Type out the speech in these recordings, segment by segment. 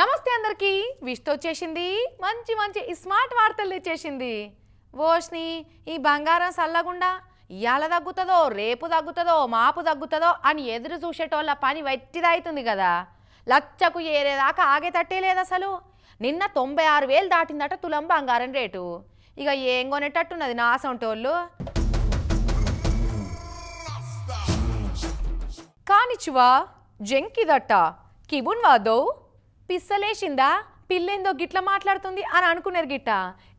నమస్తే అందరికీ. విష్తో వచ్చేసింది. మంచి మంచి స్మార్ట్ వార్తలు తెచ్చేసింది. ఓష్ని ఈ బంగారం సల్లగుండా ఇవాళ తగ్గుతుందో రేపు తగ్గుతుందో మాపు తగ్గుతుందో అని ఎదురు చూసేటోళ్ళ పని వెట్టిదవుతుంది కదా. లచ్చకు ఏరేదాకా ఆగేటట్టే లేదు అసలు నిన్న తొంభై ఆరు వేలు దాటిందట తులం బంగారం రేటు. ఇక ఏం కొనేటట్టున్నది నా సొంటోళ్ళు కానిచువా జంకిదట్ట? కిబున్ వాదో పిస్సలేసిందా పిల్లేందో గిట్ల మాట్లాడుతుంది అని అనుకున్నారు గిట్ట.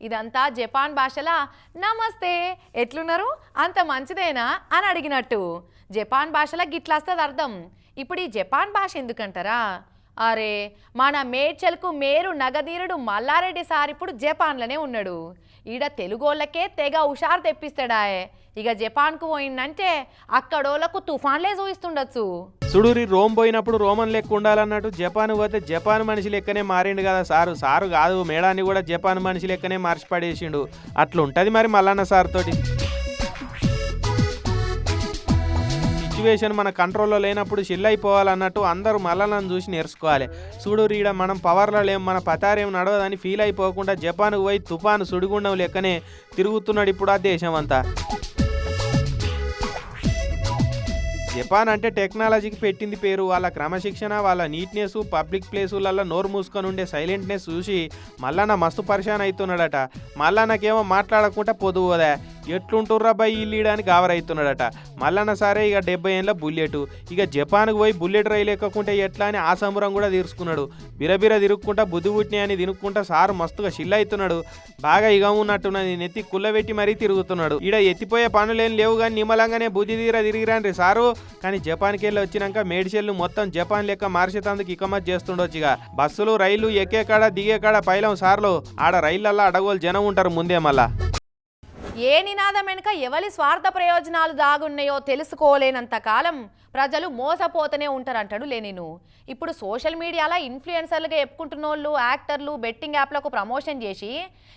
ఇదంతా జపాన్ భాషలా? నమస్తే ఎట్లున్నారు? అంత మంచిదేనా? అని అడిగినట్టు. జపాన్ భాషలో గిట్ల వస్తుంది అర్థం. ఇప్పుడు ఈ జపాన్ భాష ఎందుకంటారా? అరే మన మేడ్చల్కు మేరు నగదీరుడు మల్లారెడ్డి సార్ ఇప్పుడు జపాన్లోనే ఉన్నాడు. ఈడ తెలుగోళ్ళకే తెగ హుషారు తెప్పిస్తాడాయే. ఇక జపాన్కు పోయిందంటే అక్కడోళ్ళకు తుఫాన్లే చూపిస్తుండొచ్చు సుడూరి రోమ్ పోయినప్పుడు రోమన్ లెక్క ఉండాలన్నట్టు జపాన్ పోతే జపాన్ మనిషి లెక్కనే మారిండు కదా సారు. సారు కాదు మేడాన్ని కూడా జపాన్ మనిషి లెక్కనే మార్చి పడేసిండు. అట్లుంటుంది మరి మల్లన్న సార్ తోటి. సిచ్యువేషన్ మన కంట్రోల్లో లేనప్పుడు షిల్ అయిపోవాలన్నట్టు అందరూ మల్లన్నను చూసి నేర్చుకోవాలి. చూడు రీడ మనం పవర్లో లేం మన పతారేం నడవదని ఫీల్ అయిపోకుండా జపాన్కు పోయి తుఫాను సుడిగుండం లెక్కనే తిరుగుతున్నాడు ఇప్పుడు ఆ దేశం అంతా జపాన్ అంటే టెక్నాలజీకి పెట్టింది పేరు. వాళ్ళ క్రమశిక్షణ వాళ్ళ నీట్నెస్ పబ్లిక్ ప్లేసులలో నోరు మూసుకొని ఉండే సైలెంట్నెస్ చూసి మల్లన్న మస్తు పరిశాన్ అవుతున్నాడట మల్లన్నకేమో మాట్లాడకుండా పొదువుదా. ఎట్లుంటుర్రా బాయ్ ఇల్లీడానికి గావరైతున్నాడట మల్లన్న సరే ఇక డెబ్బై ఏళ్ళ బుల్లెట్. ఇక జపాన్కు పోయి బుల్లెట్ రైలు ఎక్కకుంటే ఎట్లా అని ఆ సంబరం కూడా తీర్చుకున్నాడు. బిరబిర తిరుక్కుంటా బుద్ధి పుట్టిన అని తినుక్కుంటా సారు మస్తుగా షిల్ అవుతున్నాడు బాగా ఇగ ఉన్నట్టున్నది నెత్తి కుల్లబెట్టి మరీ తిరుగుతున్నాడు. ఈడ ఎత్తిపోయే పనులేం లేవు కానీ నిమ్మలంగానే బుద్ధి తీర తిరిగిరాండ్రి సారు. కానీ జపాన్కి వెళ్ళి వచ్చినాక మేడిచెల్లు మొత్తం జపాన్ లెక్క మార్చేతందుకు ఇకమత్ చేస్తుండొచ్చు ఇక బస్సులు రైళ్ళు ఎక్కే కాడ దిగే కాడ పైలం సార్లు. ఆడ రైళ్ళల్లో అడగోలు జనం ఉంటారు ముందే మళ్ళా. ఏ నినాదం వెనుక ఎవరి స్వార్థ ప్రయోజనాలు దాగున్నాయో తెలుసుకోలేనంత కాలం ప్రజలు మోసపోతూనే ఉంటారంటాడు లేనిను. ఇప్పుడు సోషల్ మీడియాలో ఇన్ఫ్లుయెన్సర్లుగా చెప్పుకుంటున్న వాళ్ళు యాక్టర్లు బెట్టింగ్ యాప్లకు ప్రమోషన్ చేసి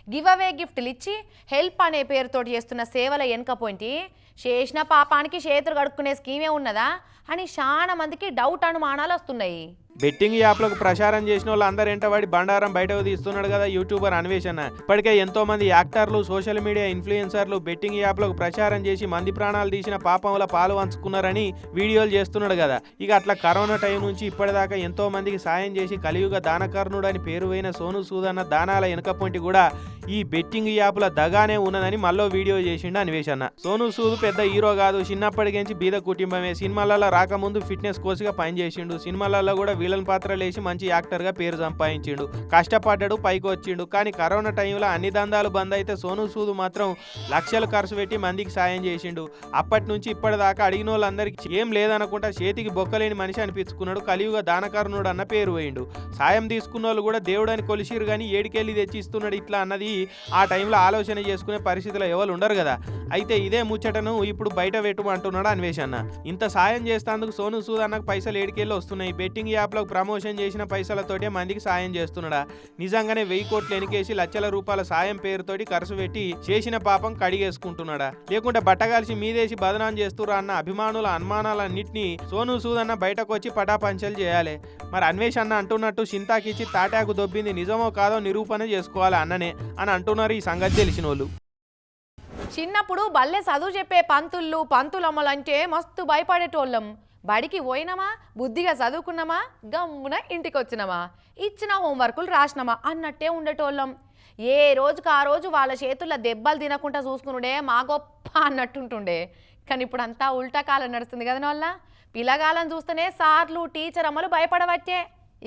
గివ్ అవే గిఫ్ట్లు ఇచ్చి హెల్ప్ అనే పేరుతో చేస్తున్న సేవల వెనుక పోయింటి చేసిన పాపానికి చేతులు కడుక్కునే స్కీమే ఉన్నదా అని చాలా మందికి డౌట్ అనుమానాలు వస్తున్నాయి. బెట్టింగ్ యాప్లకు ప్రచారం చేసిన వాళ్ళు అందరు ఎంటబడి బండారం బయటకు తీస్తున్నాడు కదా యూట్యూబర్ అన్వేషణ. ఇప్పటికే ఎంతో మంది యాక్టర్లు సోషల్ మీడియా ఇన్ఫ్లుయెన్సర్లు బెట్టింగ్ యాప్లకు ప్రచారం చేసి మంది ప్రాణాలు తీసిన పాపంలో పాలు పంచుకున్నారని వీడియోలు చేస్తున్నాడు కదా. ఇక అట్లా కరోనా టైం నుంచి ఇప్పటిదాకా ఎంతో మందికి సాయం చేసి కలియుగ దానకర్ణుడు అని పేరువైన సోను సూద్ అన్న దానాల వెనుకపొంటి కూడా ఈ బెట్టింగ్ యాప్ల దగానే ఉన్నదని మళ్ళీ వీడియో చేసిండు అన్వేషణ సోను సూద్ పెద్ద హీరో కాదు చిన్నప్పటికేంచి బీద కుటుంబమే. సినిమాలలో రాకముందు ఫిట్నెస్ కోచ్గా పనిచేసిండు. సినిమాలలో కూడా విలన్ పాత్రలు వేసి మంచి యాక్టర్గా పేరు సంపాదించిండు. కష్టపడ్డాడు పైకి వచ్చిండు. కానీ కరోనా టైంలో అన్ని దందాలు బంద్ అయితే సోను సూద్ మాత్రం లక్షలు ఖర్చు పెట్టి మందికి సాయం చేసిండు. అప్పటి నుంచి ఇప్పటిదాకా అడిగిన వాళ్ళందరికీ ఏం లేదనుకుంటా చేతికి బొక్కలేని మనిషి అనిపించుకున్నాడు. కలియుగ దానకర్ణుడు అన్న పేరు పోయిండు సాయం తీసుకున్న వాళ్ళు కూడా దేవుడని కొలిసిరు కానీ ఏడికెళ్ళి తెచ్చిస్తున్నాడు ఇట్లా అన్నది ఆ టైంలో ఆలోచన చేసుకునే పరిస్థితిలో ఎవరు ఉండరు కదా. అయితే ఇదే ముచ్చటను ఇప్పుడు బయట పెట్టమంటున్నాడు అన్వేషణ ఇంత సాయం చేస్తేందుకు సోను సూద్ అన్నకు పైసలు ఏడికెళ్ళి వస్తున్నాయి. బెట్టింగ్ యాప్లో ప్రమోషన్ చేసిన పైసలతోటే మందికి సాయం చేస్తున్నాడా? నిజంగానే వెయ్యి కోట్లు ఎనికేసి లక్షల రూపాయల సాయం పేరుతోటి ఖర్చు పెట్టి చేసిన పాపం కడిగేసుకుంటున్నాడా? లేకుంటే బట్టగాల్సి మీదేసి బదనాం చేస్తురా అన్న అభిమానుల అనుమానాలన్నింటినీ సోను సూద్ అన్న బయటకు వచ్చి పటాపంచలు చేయాలి. మరి అన్వేష్ అన్న అంటున్నట్టు చింతాకిచ్చి తాటాకు దొబ్బింది నిజమో కాదో నిరూపణ చేసుకోవాలి అన్ననే అని అంటున్నారు ఈ సంగతి తెలిసిన వాళ్ళు చిన్నప్పుడు బల్లె చదువు చెప్పే పంతుళ్ళు పంతులమ్మలంటే మస్తు భయపడేటోళ్ళం. బడికి పోయినామా? బుద్ధిగా చదువుకున్నామా? గమ్మున ఇంటికి వచ్చినామా ఇచ్చిన హోంవర్కులు రాసినామా? అన్నట్టే ఉండేటోళ్ళం. ఏ రోజుకి ఆ రోజు వాళ్ళ చేతుల్లో దెబ్బలు తినకుండా చూసుకునుడే మా గొప్ప అన్నట్టుంటుండే. కానీ ఇప్పుడు అంతా ఉల్టా కాలం నడుస్తుంది కదా వాళ్ళ పిల్లగాలను చూస్తేనే సార్లు టీచర్ అమ్మలు భయపడవచ్చే.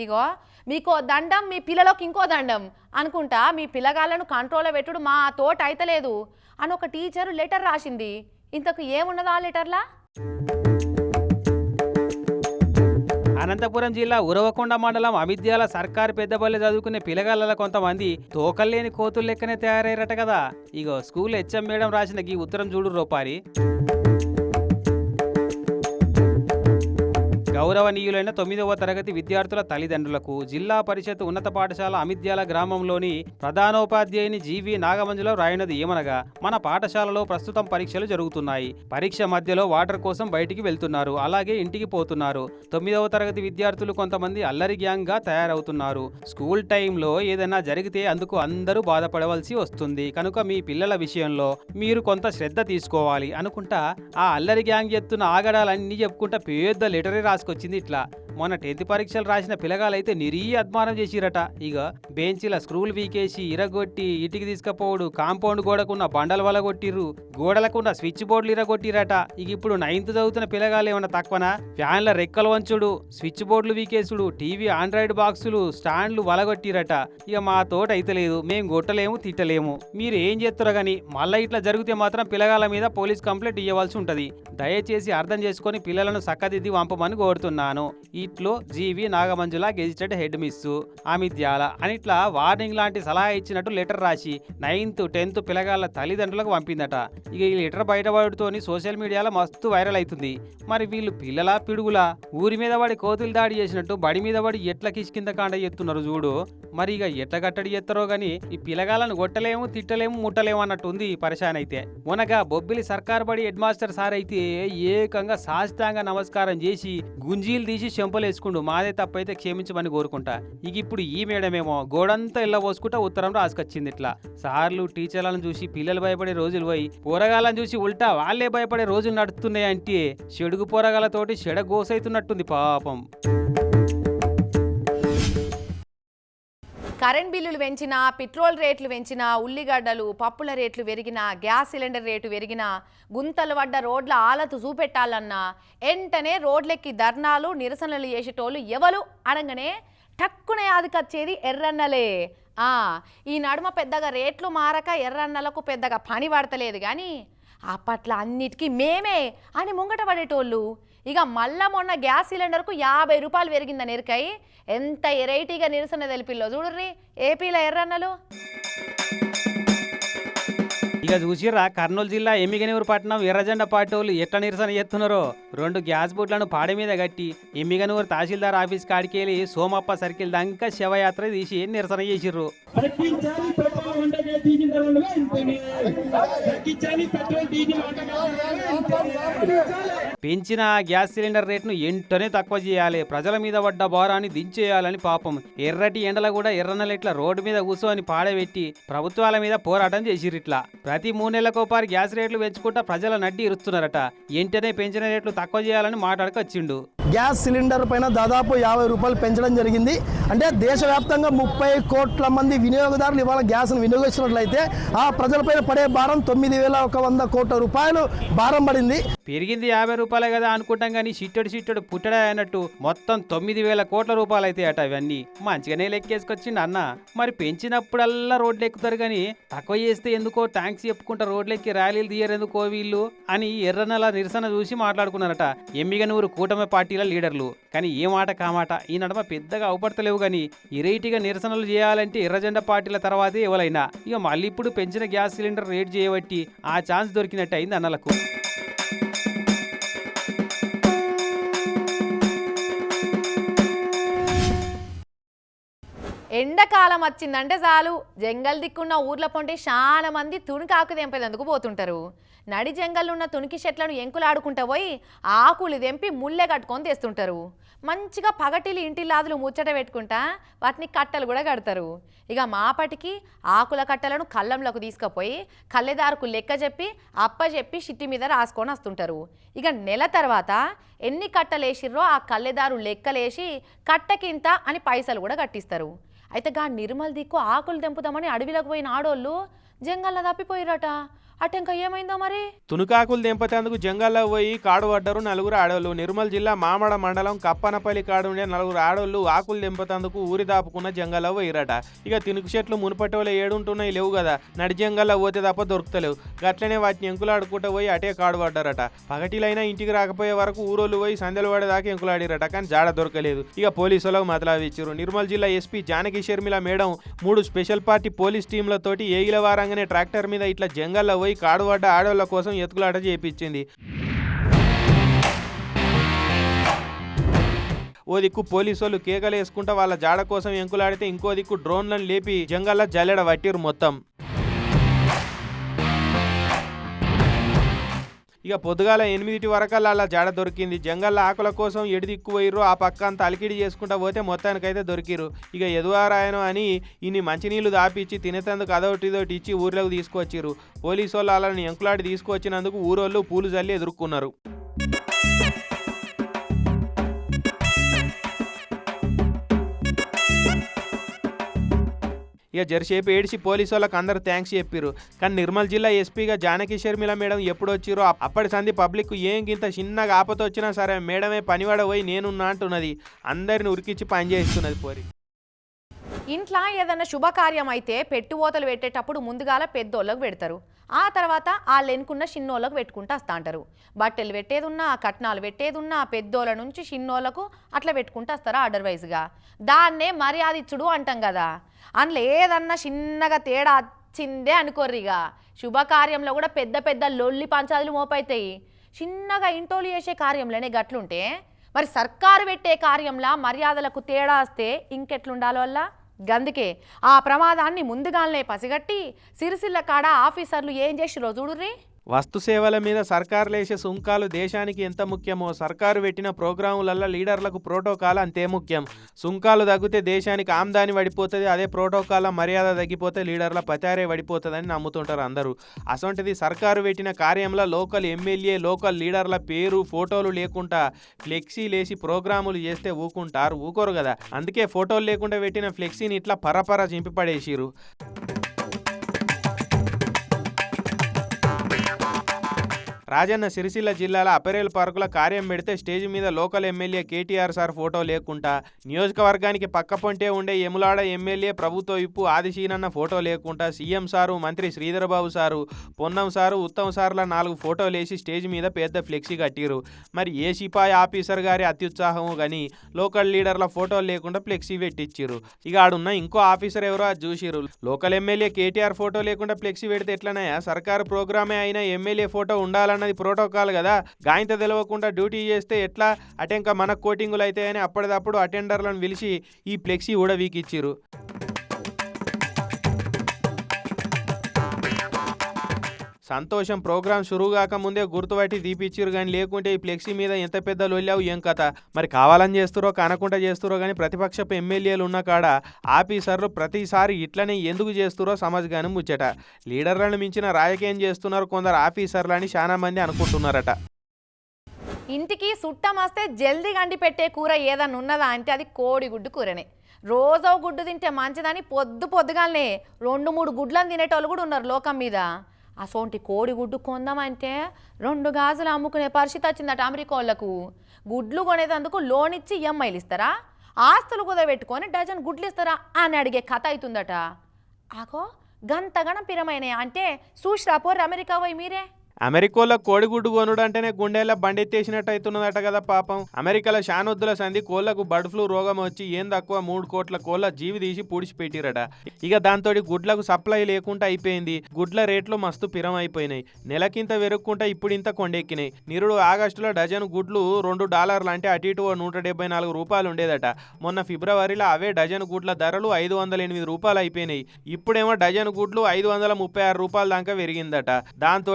ఇగో మీకో దండం మీ పిల్లలకు ఇంకో దండం అనుకుంటా మీ పిల్లగాళ్ళను కంట్రోల్లో పెట్టుడు మా తోట అయితలేదు అని ఒక టీచర్ లెటర్ రాసింది. ఇంతకు ఏమున్నదా ఆ లెటర్లా? అనంతపురం జిల్లా ఉరవకొండ మండలం అమిద్యాల సర్కారు పెద్దపల్లి చదువుకునే పిల్లగాళ్ళ కొంతమంది తోకల్లేని కోతులు లెక్కనే తయారయ్యారట కదా. ఇగో స్కూల్ హెచ్ఎం మేడం రాసిన ఈ ఉత్తరం చూడు రూపారి. గౌరవనీయులైన తొమ్మిదవ తరగతి విద్యార్థుల తల్లిదండ్రులకు జిల్లా పరిషత్ ఉన్నత పాఠశాల అమిద్యాల గ్రామంలోని ప్రధానోపాధ్యాయుని జీవి నాగమంజులో రాయనది ఏమనగా మన పాఠశాలలో ప్రస్తుతం పరీక్షలు జరుగుతున్నాయి. పరీక్ష మధ్యలో వాటర్ కోసం బయటికి వెళ్తున్నారు. అలాగే ఇంటికి పోతున్నారు. తొమ్మిదవ తరగతి విద్యార్థులు కొంతమంది అల్లరి గ్యాంగ్గా తయారవుతున్నారు. స్కూల్ టైంలో ఏదైనా జరిగితే అందుకు అందరూ బాధపడవలసి వస్తుంది. కనుక మీ పిల్లల విషయంలో మీరు కొంత శ్రద్ధ తీసుకోవాలి అనుకుంటా ఆ అల్లరి గ్యాంగ్ ఎత్తున ఆగడాలన్నీ చెప్పుకుంటా పెద్ద లెటరే తీసుకొచ్చింది ఇట్లా. మొన్న టెన్త్ పరీక్షలు రాసిన పిల్లగాలైతే నిరీ అద్మానం చేసిరట. ఇక బెంచీల స్క్రూలు వీకేసి ఇరగొట్టి ఇటుకి తీసుకపోవడు కాంపౌండ్ గోడకున్న బండల వల కొట్టిర్రు గోడలకున్న స్విచ్ బోర్డులు ఇరగొట్టిరట. ఇక ఇప్పుడు నైన్త్ చదువుతున్న పిల్లగాలు ఏమన్నా తక్కువనా? ఫ్యాన్ల రెక్కలు వంచుడు స్విచ్ బోర్డులు వీకేసుడు టీవీ ఆండ్రాయిడ్ బాక్సులు స్టాండ్లు వలగొట్టిరట. ఇక మా తోట అయితే లేదు మేం కొట్టలేము తిట్టలేము. మీరు ఏం చేస్తారో గాని మళ్ళీ ఇట్లా జరిగితే మాత్రం పిల్లగాల మీద పోలీస్ కంప్లైంట్ ఇవ్వవలసి ఉంటుంది. దయచేసి అర్థం చేసుకొని పిల్లలను సక్కదిద్ది వంపమని కోరుతున్నాను. ఈ ఇట్లో GV Nagamanjula gazetted head miss Amidyala అని ఇట్లా వార్నింగ్ లాంటి సలహా ఇచ్చినట్టు లెటర్ రాసి నైన్త్ టెన్త్ పిల్లగాళ్ళ తల్లిదండ్రులకు పంపిందట. ఇక ఈ లెటర్ బయటపడుతోని సోషల్ మీడియాలో మస్తు వైరల్ అవుతుంది మరి వీళ్ళు పిల్లలా పిడుగులా? ఊరి మీద పడి కోతులు దాడి చేసినట్టు బడి మీద పడి ఎట్ల కిష్కింద కాండ ఎత్తున్నారు చూడు. మరి ఇక ఎట్ల కట్టడి ఎత్తరో గాని ఈ పిల్లగాళ్ళను కొట్టలేము తిట్టలేము ముట్టలేము అన్నట్టు ఉంది పరిశాన్ అయితే. మొనగా బొబ్బిలి సర్కార్ బడి హెడ్ మాస్టర్ సార్ అయితే ఏకంగా సాష్టాంగ నమస్కారం చేసి గుంజీలు తీసి చెంపలేసుకుండు మాదే తప్పైతే క్షమించమని కోరుకుంటా. ఇక ఇప్పుడు ఈ మేడమేమో గోడంతా ఇళ్ళ పోసుకుంటా ఉత్తరం రాసుకొచ్చింది ఇట్లా. సార్లు టీచర్లను చూసి పిల్లలు భయపడే రోజులు పోయి పోరగాళ్ళని చూసి ఉల్టా వాళ్ళే భయపడే రోజులు నడుస్తున్నాయి అంటే చెడుగు పోరగాళ్ళతోటి చెడ గోసైతున్నట్టుంది పాపం. కరెంట్ బిల్లులు పెంచినా పెట్రోల్ రేట్లు పెంచినా ఉల్లిగడ్డలు పప్పుల రేట్లు పెరిగినా గ్యాస్ సిలిండర్ రేటు పెరిగినా గుంతలు పడ్డ రోడ్ల ఆలతు చూపెట్టాలన్నా వెంటనే రోడ్లెక్కి ధర్నాలు నిరసనలు చేసేటోళ్ళు ఎవరు? అనగానే టక్కున యాదికొచ్చేది ఎర్రన్నలే. ఈ నడుమ పెద్దగా రేట్లు మారక ఎర్రన్నలకు పెద్దగా పని పడతలేదు కానీ అప్పట్లో అన్నిటికీ మేమే అని ముంగట పడేటోళ్ళు. ఇక మళ్ళా మొన్న గ్యాస్ సిలిండర్కు యాభై రూపాయలు పెరిగిందని ఎరికై ఎంత ఎరైటీగా నిరసన తెలిపిల్లో చూడుర్రి. ఏపీలో ఎర్రన్నలు. ఇక చూసిర్రా కర్నూలు జిల్లా ఎమ్మిగనూరు పట్టణం ఎర్రజెండ పార్టీ వాళ్ళు ఎట్లా నిరసన చేస్తున్నారో. రెండు గ్యాస్ బుట్లను పాడ మీద కట్టి ఎమ్మిగనూరు తహసీల్దార్ ఆఫీస్ కాడికెళ్ళి సోమప్ప సర్కిల్ దాకా శవయాత్ర తీసి నిరసన చేసిర్రు. పెట్రోల్ గ్యాస్ తగ్గించాలి పెట్రోల్ డీజిల్ పెంచిన గ్యాస్ సిలిండర్ రేట్ను ఎంటనే తక్కువ చేయాలి. ప్రజల మీద పడ్డ భారాన్ని దించేయాలని పాపం. ఎర్రటి ఎండల కూడా ఎర్రనలెట్ల రోడ్డు మీద కూర్చొని పాడబెట్టి ప్రభుత్వాల మీద పోరాటం చేసిరిట్లా ప్రతి మూడు నెలలకోపారి గ్యాస్ రేట్లు పెంచుకుంటా ప్రజల నడ్డి ఇరుస్తున్నారట. ఎంటనే పెంచిన రేట్లు తక్కువ చేయాలని మాట్లాడకొచ్చిండు గ్యాస్ సిలిండర్ పైన దాదాపు యాభై రూపాయలు పెంచడం జరిగింది. అంటే దేశవ్యాప్తంగా ముప్పై కోట్ల మంది వినియోగదారులు ఇవాళ గ్యాస్ను వినియోగిస్తున్నట్లయితే ఆ ప్రజలపైన పడే భారం తొమ్మిది వేల ఒక వంద కోట్ల రూపాయలు భారం పడింది. పెరిగింది యాభై రూపాయలే కదా అనుకుంటాం కానీ చిట్టడు చిట్టడు పుట్టడా అన్నట్టు మొత్తం తొమ్మిది వేల కోట్ల రూపాయలు అయితే అట ఇవన్నీ. మంచిగానే లెక్కేసుకొచ్చిండు అన్న. మరి పెంచినప్పుడల్లా రోడ్లు ఎక్కుతారు కానీ తక్కువ చేస్తే ఎందుకో ట్యాంక్స్ చెప్పుకుంటా రోడ్లెక్కి ర్యాలీలు తీయరు ఎందుకో వీళ్ళు అని ఎర్రనల నిరసన చూసి మాట్లాడుకున్నారట ఎమ్మిగనూరు కూటమి పార్టీల లీడర్లు. కానీ ఏ మాట కామాట ఈ నడమ పెద్దగా అవపడతలేవు కానీ ఇరైటీగా నిరసనలు చేయాలంటే ఎర్రజెండా పార్టీల తర్వాతే ఎవరైనా ఇక మళ్ళీ ఇప్పుడు పెంచిన గ్యాస్ సిలిండర్ రేట్ చేయబట్టి ఆ ఛాన్స్ దొరికినట్టు అయింది అన్నలకు. ఎండాకాలం వచ్చిందంటే చాలు. జంగల్ దిక్కున్న ఊర్ల పొంటి చాలా మంది తునికి తెంపేందుకు పోతుంటారు. నడి జంగల్లో ఉన్న తునికి చెట్లను ఎంకులాడుకుంటా పోయి ఆకులు తెంపి ముల్లె కట్టుకొని తెస్తుంటారు. మంచిగా పగటిలు ఇంటిల్లాదులు ముచ్చట పెట్టుకుంటా వాటిని కట్టలు కూడా కడతారు. ఇక మాపటికి ఆకుల కట్టలను కళ్ళంలోకి తీసుకుపోయి కళ్ళెదారుకు లెక్క చెప్పి అప్ప చెప్పి షిట్టి మీద రాసుకొని వస్తుంటారు. ఇక నెల తర్వాత ఎన్ని కట్టలేసిర్రో ఆ కళ్ళెదారు లెక్కలేసి కట్టకింత అని పైసలు కూడా కట్టిస్తారు. అయితే గా నిర్మల్ దిక్కు ఆకులు తెంపుదామని అడవిలోకి పోయిన ఆడోళ్ళు జంగల్లో తప్పిపోయిరట. అటు ఏమైందో మరి? తునుకాకులు దింపతేందుకు జంగల్లో పోయి కాడు పడ్డారు నలుగురు ఆడవాళ్ళు నిర్మల్ జిల్లా మామడ మండలం కప్పనపల్లి కాడు ఉండే నలుగురు ఆడోళ్ళు ఆకులు తెంపేందుకు ఊరి దాపుకున్న జంగల్లో పోయిరట. ఇక తినుకు చెట్లు మునుపటి వాళ్ళు ఏడుంటున్నాయి లేవు కదా. నడి జంగల్లో పోతే తప్ప దొరుకుతలేవు. గట్లనే వాటిని ఎంకులాడుకుంటూ పోయి అటే కాడు పడ్డారట పగటిలైనా ఇంటికి రాకపోయే వరకు ఊరోళ్ళు పోయి సందెలు పడేదాకా ఎంకులాడిరట కానీ జాడ దొరకలేదు. ఇక పోలీసులకు మతలావిచ్చారు నిర్మల్ జిల్లా ఎస్పీ జానకి షర్మిల మేడం మూడు స్పెషల్ పార్టీ పోలీస్ టీంలతోటి ఏగిల వారంగానే ట్రాక్టర్ మీద ఇట్లా జంగల్లో పోయి కాడు పడ్డ ఆడవాళ్ళ కోసం ఎతుకులాట చేపించింది. ఓ దిక్కు పోలీసు వాళ్ళు కేకలు వేసుకుంటా వాళ్ళ జాడ కోసం ఎంకులాడితే ఇంకో దిక్కు డ్రోన్లను లేపి జంగల్లా జల్లెడ పట్టిరు మొత్తం. ఇక పొద్దుగాల ఎనిమిదిటి వరకల్లా అలా జాడ దొరికింది. జంగల్ ఆకుల కోసం ఎడి పోయిర్రు ఆ పక్క అంతా అలికిడి చేసుకుంటా పోతే మొత్తానికైతే దొరికిరు ఇక ఎదువారాయను అని ఇన్ని మంచినీళ్ళు దాపిచ్చి తినేటందుకు అదొకటిదోటి ఇచ్చి ఊర్లోకి తీసుకొచ్చిర్రు. పోలీసు వాళ్ళు అలాని ఎంకులాడి తీసుకొచ్చినందుకు ఊరోళ్ళు పూలు జల్లి ఎదుర్కొన్నారు. ఇక జరిసేపు ఏడిచి పోలీసు వాళ్ళకి అందరు థ్యాంక్స్ చెప్పారు కానీ నిర్మల్ జిల్లా ఎస్పీగా జానకి షర్మిల మేడం ఎప్పుడు వచ్చిరో అప్పటి సంది పబ్లిక్ ఏం గింత చిన్నగా ఆపత వచ్చినా సరే మేడమే పనివాడ పోయి నేనున్నా అంటున్నది. అందరిని ఉరికిచ్చి పని చేస్తున్నది పోరి. ఇంట్లో ఏదైనా శుభకార్యం అయితే పెట్టుబోతలు పెట్టేటప్పుడు ముందుగాల పెద్దోళ్ళకు పెడతారు. ఆ తర్వాత వాళ్ళు ఎన్నుకున్న చిన్నోళ్ళకు పెట్టుకుంటూ వస్తా అంటారు. బట్టలు పెట్టేదున్నా కట్నాలు పెట్టేదున్నా పెద్దోళ్ళ నుంచి చిన్నోళ్ళకు అట్లా పెట్టుకుంటూ వస్తారా ఆర్డర్ వైజ్గా దాన్నే మర్యాద ఇచ్చుడు అంటాం కదా. అందులో ఏదన్నా చిన్నగా తేడా వచ్చిందే అనుకోర్రిగా శుభకార్యంలో కూడా పెద్ద పెద్ద లొల్లి పంచాదులు మోపైతాయి. చిన్నగా ఇంటోలు చేసే కార్యంలోనే గట్లుంటే మరి సర్కారు పెట్టే కార్యంలా మర్యాదలకు తేడా వస్తే ఇంకెట్లుండాలి వల్ల గందుకే ఆ ప్రమాదాన్ని ముందుగానే పసిగట్టి సిరిసిల్ల కాడ ఆఫీసర్లు ఏం చేసిరో చూడుర్రి. వస్తు సేవల మీద సర్కారులేసే సుంకాలు దేశానికి ఎంత ముఖ్యమో సర్కారు పెట్టిన ప్రోగ్రాములల్లో లీడర్లకు ప్రోటోకాల్ అంతే ముఖ్యం. సుంకాలు తగ్గితే దేశానికి ఆమ్దాని పడిపోతుంది అదే ప్రోటోకాల్ మర్యాద తగ్గిపోతే లీడర్ల పచారే పడిపోతుందని నమ్ముతుంటారు అందరూ. అసొంటిది సర్కారు పెట్టిన కార్యంలో లోకల్ ఎమ్మెల్యే లోకల్ లీడర్ల పేరు ఫోటోలు లేకుండా ఫ్లెక్సీ లేసి ప్రోగ్రాములు చేస్తే ఊకుంటారు ఊకోరు కదా. అందుకే ఫోటోలు లేకుండా పెట్టిన ఫ్లెక్సీని ఇట్లా పరపర చింపి రాజన్న సిరిసిల్ల జిల్లాల అపరేల్ పార్కుల కార్యం పెడితే స్టేజ్ మీద local MLA KTR sir photo లేకుండా నియోజకవర్గానికి పక్కపొంటే ఉండే ఎములాడ ఎమ్మెల్యే ప్రభుత్వ ఇప్పు ఆదిశీనన్న ఫోటో లేకుండా సీఎం సారు మంత్రి శ్రీధరబాబు సారు పొన్నం సారు ఉత్తమ్ సార్ల నాలుగు ఫోటోలేసి స్టేజ్ మీద పెద్ద ఫ్లెక్సీ కట్టిరు. మరి ఏ సిపాయి ఆఫీసర్ గారి అత్యుత్సాహము కానీ లోకల్ లీడర్ల ఫోటోలు లేకుండా ఫ్లెక్సీ పెట్టించిరు ఇక ఆడున్న ఇంకో ఆఫీసర్ ఎవరో అది చూసిరు లోకల్ ఎమ్మెల్యే కేటీఆర్ ఫోటో లేకుండా ఫ్లెక్సీ పెడితే ఎట్లనయా సర్కారు ప్రోగ్రామే అయినా ఎమ్మెల్యే ఫోటో ఉండాలని ఉండాలన్నది ప్రోటోకాల్ కదా. గాయంత తెలవకుండా డ్యూటీ చేస్తే ఎట్లా? అటెంక మన కోటింగులు అయితే అని అప్పటిదప్పుడు అటెండర్లను పిలిచి ఈ ఫ్లెక్సీ కూడా సంతోషం ప్రోగ్రామ్ షురుగాక ముందే గుర్తుపట్టి తీపిచ్చిరు కానీ లేకుంటే ఈ ఫ్లెక్సీ మీద ఎంత పెద్ద లొల్లావు ఏం కథ? మరి కావాలని చేస్తురో కనకుండా చేస్తురో కానీ ప్రతిపక్షపు ఎమ్మెల్యేలు ఉన్న కాడ ఆఫీసర్లు ప్రతిసారి ఇట్లనే ఎందుకు చేస్తురో సమజ్గాని ముచ్చట. లీడర్లను మించిన రాజకీయం చేస్తున్నారు కొందరు ఆఫీసర్లు అని చాలా మంది అనుకుంటున్నారట. ఇంటికి సుట్టమస్తే జల్దీ గండి పెట్టే కూర ఏదన్నా ఉన్నదా అంటే అది కోడిగుడ్డు కూరనే. రోజో గుడ్డు తింటే మంచిదని పొద్దు పొద్దుగాలనే రెండు మూడు గుడ్లను తినేటోళ్ళు కూడా ఉన్నారు లోకం మీద. అసోంటి కోడిగుడ్డు కొందామంటే రెండు గాజులు అమ్ముకునే పరిస్థితి వచ్చిందట అమెరికా వాళ్ళకు గుడ్లు కొనేటందుకు లోన్ ఇచ్చి ఈఎంఐలు ఇస్తారా? ఆస్తులు కుదరబెట్టుకొని డజన్ గుడ్లు ఇస్తారా అని అడిగే కథ అవుతుందట ఆగో గంతగణం పిరమైన అంటే చూసిరా పోర్రి అమెరికా పోయి మీరే? అమెరికాలో కోడిగుడ్డు కొనుడు అంటేనే గుండెల్లో బండెత్తేసినట్టు అవుతున్నదట కదా పాపం. అమెరికాలో శానొద్దుల సంధి కోళ్ళకు బర్డ్ ఫ్లూ రోగం వచ్చి ఏం తక్కువ మూడు కోట్ల కోళ్ళ జీవి తీసి పూడిచిపెట్టిరట ఇక దాంతో గుడ్లకు సప్లై లేకుండా అయిపోయింది. గుడ్ల రేట్లు మస్తు పిరం అయిపోయినాయి నెలకింత వెరుక్కుంటా ఇప్పుడు ఇంత కొండెక్కినాయి. నిరుడు ఆగస్టులో డజన్ గుడ్లు రెండు డాలర్లు అంటే అటు ఇటు ఓ నూట డెబ్బై నాలుగు రూపాయలు ఉండేదట. మొన్న ఫిబ్రవరిలో అవే డజన్ గుడ్ల ధరలు ఐదు వందల ఎనిమిది రూపాయలు అయిపోయినాయి. ఇప్పుడేమో డజన్ గుడ్లు ఐదు వందల ముప్పై ఆరు రూపాయల దాకా పెరిగిందట. దాంతో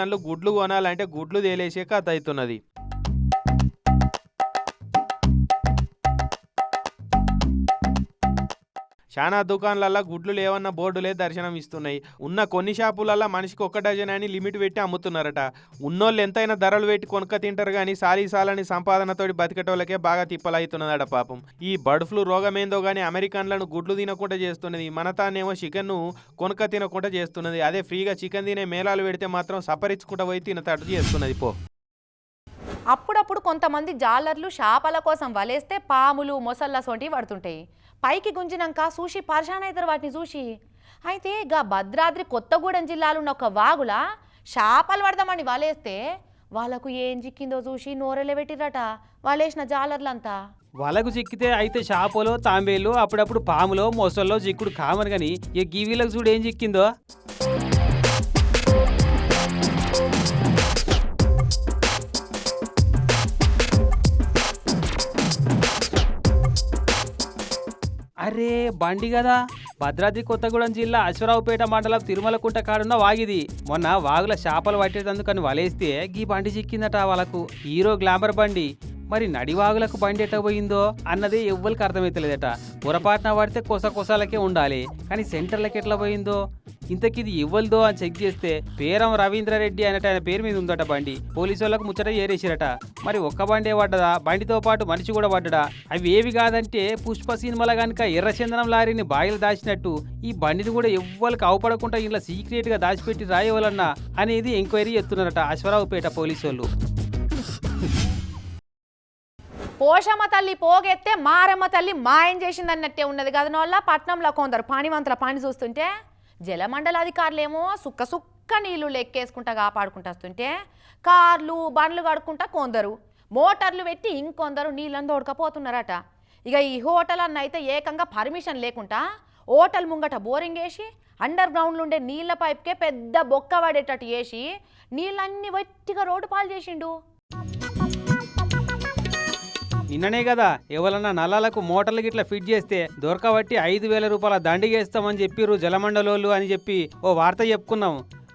అమెరికన్లు గుడ్లు కొనాలంటే గుడ్లు తేలేసే కథ అవుతున్నది. చాలా దుకాణాలల్లో గుడ్లు లేవన్న బోర్డులే దర్శనం ఇస్తున్నాయి. ఉన్న కొన్ని షాపులల్లో మనిషికి ఒక్క డజన్ అని లిమిట్ పెట్టి అమ్ముతున్నారట. ఉన్నోళ్ళు ఎంతైనా ధరలు పెట్టి కొనుక్క తింటారు కానీ సాలి సాలని సంపాదనతోటి బతికేటోళ్ళకే బాగా తిప్పలవుతున్నదట పాపం. ఈ బర్డ్ ఫ్లూ రోగమేందో కానీ అమెరికన్లను గుడ్లు తినకుండా చేస్తున్నది. మన తానేమో చికెన్ను కొనుక్క తినకుండా చేస్తున్నది. అదే ఫ్రీగా చికెన్ తినే మేళాలు పెడితే మాత్రం సపరించుకుంటా పోయి తినతట్టు చేస్తున్నది. పో. అప్పుడప్పుడు కొంతమంది జాలర్లు చేపల కోసం వలేస్తే పాములు మొసళ్ళ సొంటివి పడుతుంటాయి. పైకి గుంజినాక చూసి పరిశాన్ అవుతారు వాటిని చూసి అయితే గా భద్రాద్రి కొత్తగూడెం జిల్లాలో ఉన్న ఒక వాగుల? చేపలు పడదామని వలేస్తే వాళ్ళకు ఏం చిక్కిందో చూసి నోరెలే పెట్టిరట వాళ్ళేసిన జాలర్లంతా. వలకు చిక్కితే అయితే చేపలో తాంబేలు అప్పుడప్పుడు పాములో మొసల్లో చిక్కుడు కామన్ కానీ ఇక గీవీలకు చూడు ఏం చిక్కిందో? అరే బండి కదా భద్రాద్రి కొత్తగూడెం జిల్లా అశ్వరావుపేట మండలం తిరుమలకుంట కాడున్న వాగిది. మొన్న వాగుల చేపలు పట్టేటందుకని వలేస్తే గీ బండి చిక్కిందట వాళ్ళకు. హీరో గ్లామర్ బండి. మరి నడివాగులకు బండి ఎట్ట పోయిందో అన్నది ఎవ్వరికి అర్థమైతలేదట. పొరపాటున పడితే కొస కొసాలకే ఉండాలి. కానీ సెంటర్లకి ఎట్లా పోయిందో? ఇంతకి ఇది ఇవ్వలదో అని చెక్ చేస్తే పేరం రవీంద్రారెడ్డి అనేట ఆయన పేరు మీద ఉందట బండి. పోలీసు వాళ్ళకు ముచ్చట ఏరేసిరట. మరి ఒక్క బండే పడ్డదా? బండితో పాటు మనిషి కూడా పడ్డడా? అవి ఏవి కాదంటే పుష్ప సినిమాల కనుక ఎర్రచందనం లారీని బాయిలు దాచినట్టు ఈ బండిని కూడా ఎవ్వరికి అవపడకుండా ఇలా సీక్రెట్గా దాచిపెట్టి రాయవలన్నా అనేది ఎంక్వైరీ చేస్తున్నారట అశ్వరావుపేట పోలీసు వాళ్ళు. పోషమ్మ తల్లి పోగెత్తే మారమ్మ తల్లి మాయం చేసిందన్నట్టే ఉన్నది కదా పట్నంలో కొందరు పాణివంతుల పని చూస్తుంటే జలమండల అధికారులేమో సుక్క సుక్క నీళ్ళు లెక్కేసుకుంటా కాపాడుకుంటూ వస్తుంటే కార్లు బండ్లు కడుక్కుంటా కొందరు మోటార్లు పెట్టి ఇంకొందరు నీళ్ళని తోడకపోతున్నారట ఇక ఈ హోటల్ అన్న అయితే ఏకంగా పర్మిషన్ లేకుండా హోటల్ ముంగట బోరింగ్ వేసి అండర్ గ్రౌండ్లో ఉండే నీళ్ళ పైప్కే పెద్ద బొక్క పడేటట్టు వేసి నీళ్ళన్నీ వట్టిగా రోడ్డు పాలు చేసిండు. నిన్ననే కదా ఎవరన్నా నల్లాలకు మోటార్లు గిట్లా ఫిట్ చేస్తే దొరకబట్టి ఐదు వేల రూపాయల దండిగేస్తామని చెప్పిర్రు జలమండలోళ్ళు అని చెప్పి ఓ వార్త చెప్పుకున్నాం.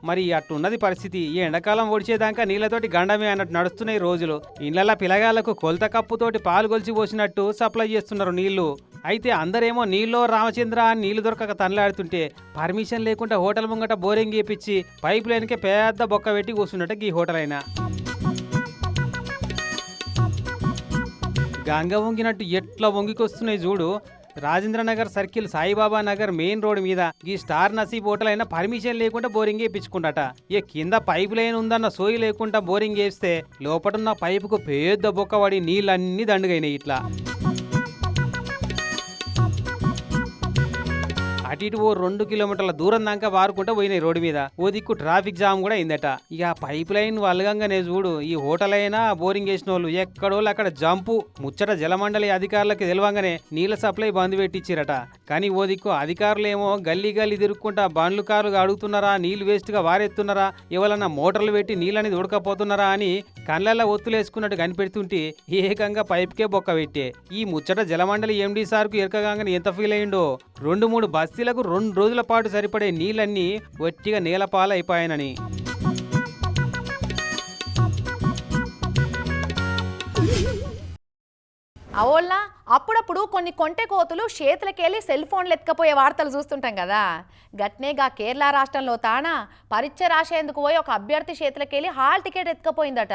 మరి అట్టున్నది పరిస్థితి. ఈ ఎండాకాలం ఒడిచేదాకా నీళ్ళతోటి గండమే అన్నట్టు నడుస్తున్నాయి రోజులు. ఇళ్ళలో పిలగాళ్ళకు కొలత కప్పుతోటి పాలు గొలిచి పోసినట్టు సప్లై చేస్తున్నారు నీళ్ళు. అయితే అందరేమో నీళ్ళు రామచంద్ర అని నీళ్ళు దొరకక తనలాడుతుంటే పర్మిషన్ లేకుండా హోటల్ ముంగట బోరింగ్ చేపించి పైప్ లైన్కే పెద్ద బొక్క పెట్టి కూర్చున్నట్టు ఈ హోటల్ అయినా గంగ వంగినట్టు ఎట్లా వంగికొస్తున్నాయి చూడు. Rajendra Nagar circle Saibaba Nagar main road మీద ఈ స్టార్ నసీబ్ హోటల్ అయినా పర్మిషన్ లేకుండా బోరింగ్ వేయించుకుంటాట. ఇక కింద పైప్ లైన్ ఉందన్న సోయి లేకుండా బోరింగ్ వేస్తే లోపటున్న పైపుకు పెద్ద బొక్క పడి నీళ్ళన్నీ దండుగైనాయి ఇట్లా. అటు ఇటు ఓ రెండు కిలోమీటర్ల దూరం దాకా వారుకుంటా పోయినాయి రోడ్డు మీద. ఓ దిక్కు ట్రాఫిక్ జామ్ కూడా అయిందట. ఇక పైప్ లైన్ వలగంగానే చూడు ఈ హోటల్ అయినా బోరింగ్ వేసిన వాళ్ళు ఎక్కడోళ్ళు అక్కడ జంపు. ముచ్చట జలమండలి అధికారులకు తెలవంగానే నీళ్ళ సప్లై బంద్ పెట్టించిరట కానీ ఓ దిక్కు అధికారులేమో గల్లీ గల్లీ తిరుక్కుంటా బండ్లు కార్లు అడుగుతున్నారా నీళ్ళు వేస్ట్గా వారెత్తున్నారా ఎవరన్నా మోటార్లు పెట్టి నీళ్ళని ఉడకపోతున్నారా అని కళ్ళల్లో ఒత్తులేసుకున్నట్టు కనిపెడుతుంటే ఏకంగా పైప్కే బొక్క పెట్టే. ఈ ముచ్చట జలమండలి ఎండి సార్కు ఎరకగానే ఎంత ఫీల్ అయిండో రెండు మూడు బస్తీలకు రెండు రోజుల పాటు సరిపడే నీళ్ళన్నీ వట్టిగా నేలపాలైపోయానని అవోళ్ళ అప్పుడప్పుడు కొన్ని కొంటె కోతులు చేతులకెళ్ళి సెల్ ఫోన్లు ఎత్తుకపోయే వార్తలు చూస్తుంటాం కదా. గట్నేగా కేరళ రాష్ట్రంలో తానా పరీక్ష రాసేందుకు పోయి ఒక అభ్యర్థి చేతులకెళ్ళి హాల్ టికెట్ ఎత్తుకపోయిందట.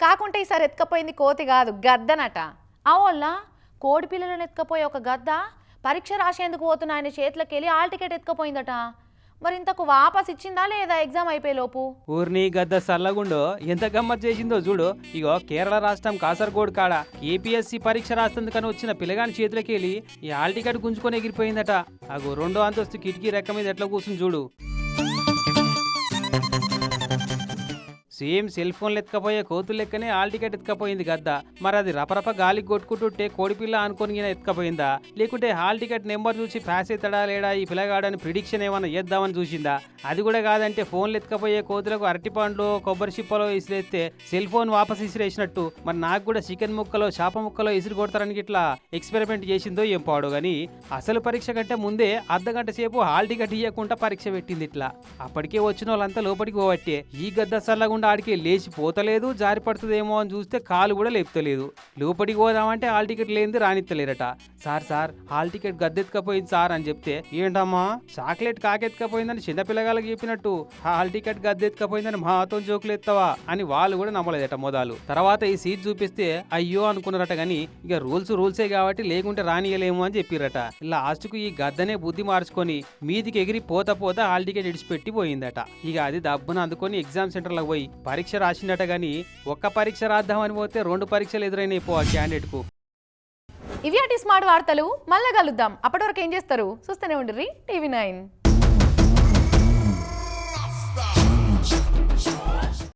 కాకుంటే ఈసారి ఎత్తుకపోయింది కోతి కాదు గద్దనట. అవోళ్ళ కోడి పిల్లలను ఎత్తుకపోయే ఒక గద్ద? పరీక్ష రాసేందుకు పోతున్న ఆయన చేతులకెళ్ళి ఆల్ టికెట్ ఎత్తుకపోయిందట. మరి ఇంతకు వాపస్ ఇచ్చిందా లేదా ఎగ్జామ్ అయిపోయే లోపు? ఊర్ని గద్ద సల్లగుండో ఎంత గమ్మత్ చేసిందో చూడు. ఇగో కేరళ రాష్ట్రం కాసర్గోడ్ కాడ ఏపీఎస్సి పరీక్ష రాస్తుందుకని వచ్చిన పిల్లగాని చేతులకెళ్ళి ఈ ఆల్ టికెట్ గుంజుకొని ఎగిరిపోయిందట. అగో రెండో అంతస్తు కిటికీ రెక్క మీద ఎట్లా కూర్చుని చూడు. సేమ్ సెల్ ఫోన్లు ఎత్తుకపోయే కోతులు లెక్కనే ఆల్ టికెట్ ఎత్తుకపోయింది గద్ద. మరి అది రపరప గాలికి కొట్టుకుంటుంటే కోడిపిల్ల అనుకుని ఎత్తుకపోయిందా? లేకుంటే హాల్ టికెట్ నెంబర్ చూసి పాస్ అవుతాడా లేడా? ఈ పిల్లగాడని ప్రిడిక్షన్ ఏమైనా చేద్దామని చూసిందా? అది కూడా కాదంటే ఫోన్లు ఎత్తుకపోయే కోతులకు అరటిపండ్లు కొబ్బరి చిప్పలో ఇసిరేస్తే సెల్ ఫోన్ వాపస్ ఇసిరేసినట్టు. మరి నాకు కూడా చికెన్ ముక్కలో చేప ముక్కలో ఇసురు కొడతారని ఇట్లా ఎక్స్పెరిమెంట్ చేసిందో ఏం పాడు కానీ అసలు పరీక్ష కంటే ముందే అర్ధగంట సేపు హాల్ టికెట్ ఇవ్వకుండా పరీక్ష పెట్టింది ఇట్లా. అప్పటికే వచ్చిన వాళ్ళంతా లోపలికి పోవట్టే. ఈ గద్ద సల్లగుండా ఆడికి లేచి పోతలేదు జారి పడుతుందేమో అని చూస్తే కాలు కూడా లేపుతలేదు. లోపలికి పోదామంటే హాల్ టికెట్ లేనిది రానిత్తలేరట. సార్ సార్ హాల్ టికెట్ గద్దెత్తుకపోయింది సార్ అని చెప్తే ఏంటమ్మా చాక్లెట్ కాకెత్తుకపోయిందని చిన్నపిల్లగాళ్ళకి చెప్పినట్టు హాల్ టికెట్ గద్దెత్తుకపోయిందని మాతో జోకులు ఎత్తావా? అని వాళ్ళు కూడా నమ్మలేదట మొదలు. తర్వాత ఈ సీట్ చూపిస్తే అయ్యో అనుకున్నారట గాని ఇక రూల్స్ రూల్సే కాబట్టి లేకుంటే రానియలేము అని చెప్పిరట. లాస్ట్కు ఈ గద్దనే బుద్ధి మార్చుకొని మీదికి ఎగిరి పోత పోత హాల్ టికెట్ ఇడిచిపెట్టి పోయిందట ఇక అది దబ్బున అందుకొని ఎగ్జామ్ సెంటర్లకు పోయి పరీక్ష రాసిందట గాని ఒక్క పరీక్ష రాద్దామని పోతే రెండు పరీక్షలు ఎదురైనాయి పో ఆ క్యాండిడేట్కు ఇవి అటి స్మార్ట్ వార్తలు మళ్ళీ కలుద్దాం. అప్పటి వరకు ఏం చేస్తారు? చూస్తూనే ఉండ్రి టీవీ నైన్.